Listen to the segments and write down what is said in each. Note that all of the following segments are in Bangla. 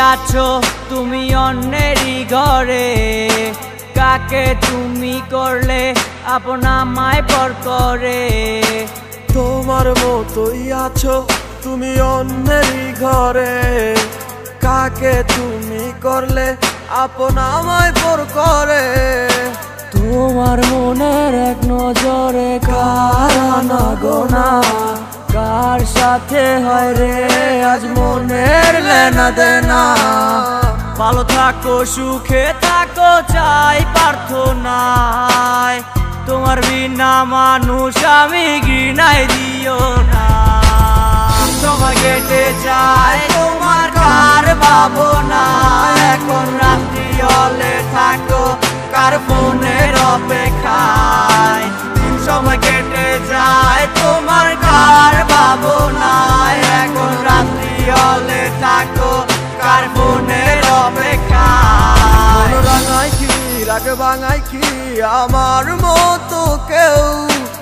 আছো তুমি অন্যেরই ঘরে? কাকে তুমি করলে আপনা মায় পর করে? তোমার মতোই আছো তুমি অন্যেরই ঘরে। কাকে তুমি করলে আপন আমায় পর করে? তোমার মনের এক নজরে কারানা গোনা কার সাথে হয় রে, আজ মনের লেনা দেনা। ভালো থাকো, সুখে থাকো, চাই প্রার্থনায়। তোমার বিনা মানুষ আমি ঘৃণায় দিও না। সময় কেটে যায় তোমার কার ভাবনা এখন রাত্রি হলে থাকো, কার ফোনের রাগ ভাঙায় কি আমার মতো কেউ?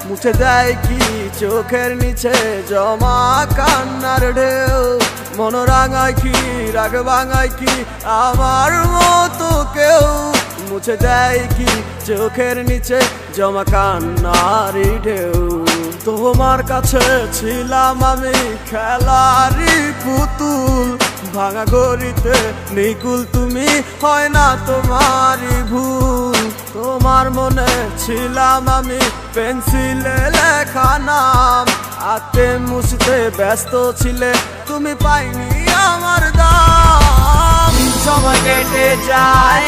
মুছে দেয় কি চোখের নিচে জমা কান্নার ঢেউ? মন রাঙায় কি, রাগ ভাঙায় কি আমার মতো কেউ? মুছে দেয় কি চোখের নিচে জমা কান্নার ঢেউ? তোমার কাছে ছিলাম আমি খেলারি পুতুল, ভাঙা গড়িতে নিকুল তুমি হয় না তোমারই ভুল। তোমার মনে ছিলাম আমি পেন্সিলে লেখা নাম আতে মুছতে ব্যস্ত ছিলে, তুমি পাইনি আমার দাম। সময় কেটে যায়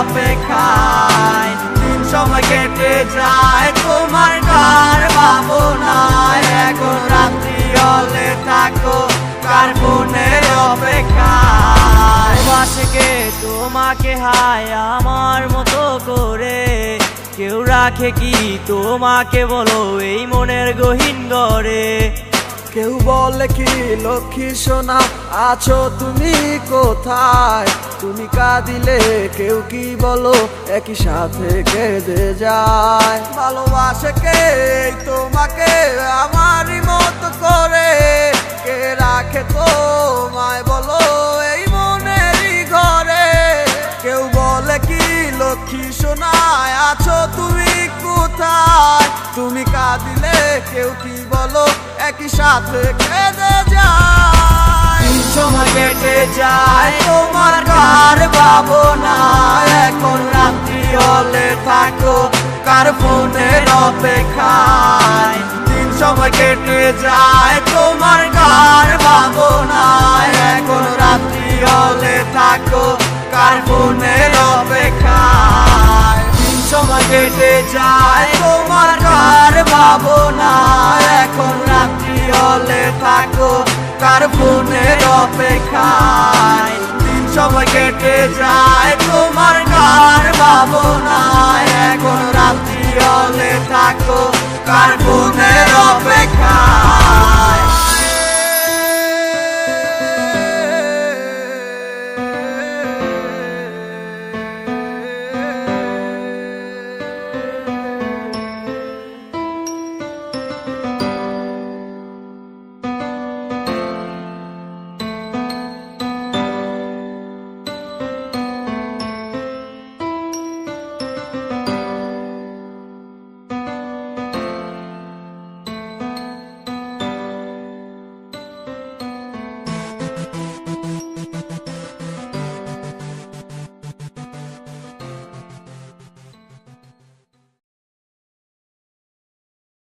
অপেক্ষায়। সময় কেটে যায়, তোমার কার ভাবনা এখন রাত্রি হলে থাকো, কার ফোনের অপেক্ষায়? বাসকে তোমাকে হায় আমার মতো করে। কেউ রাখে কি তোমাকে বলো, এই মনের গহীন ঘরে কেউ বলে কি, লক্ষ্মী সোনা, আছো তুমি কোথায়? তুমি কাঁদিলে কেউ কি বলো, একই সাথে কেঁদে যায়। ভালোবাসে কে? তোমাকে আমারই মতো করে। কে রাখে তোমায় বলো, এই মনেরই ঘরে। কেউ বলে কি, লক্ষ্মী সোনায় আছো তুমি কোথায়? তুমি কাঁদিলে কেউ কি বলো? একই সাথে কেঁদে যায়। সময় কেটে যায়। তোমার কার ভাবনা? এখন রাত্রি হলে থাকো কার ফোনের অপেক্ষায়? দিন সময় কেটে যায়। তোমার কার ভাবনা? এখন সময় কেটে যায়। তোমার কার ভাবনা? এখন রাত্রি হলে থাকো, কার ফোনের অপেক্ষায়? দিন সময় কেটে যায়, তোমার কার ভাবনা? এখন রাত্রি হলে থাকো, কার ফোনের অপেক্ষায়?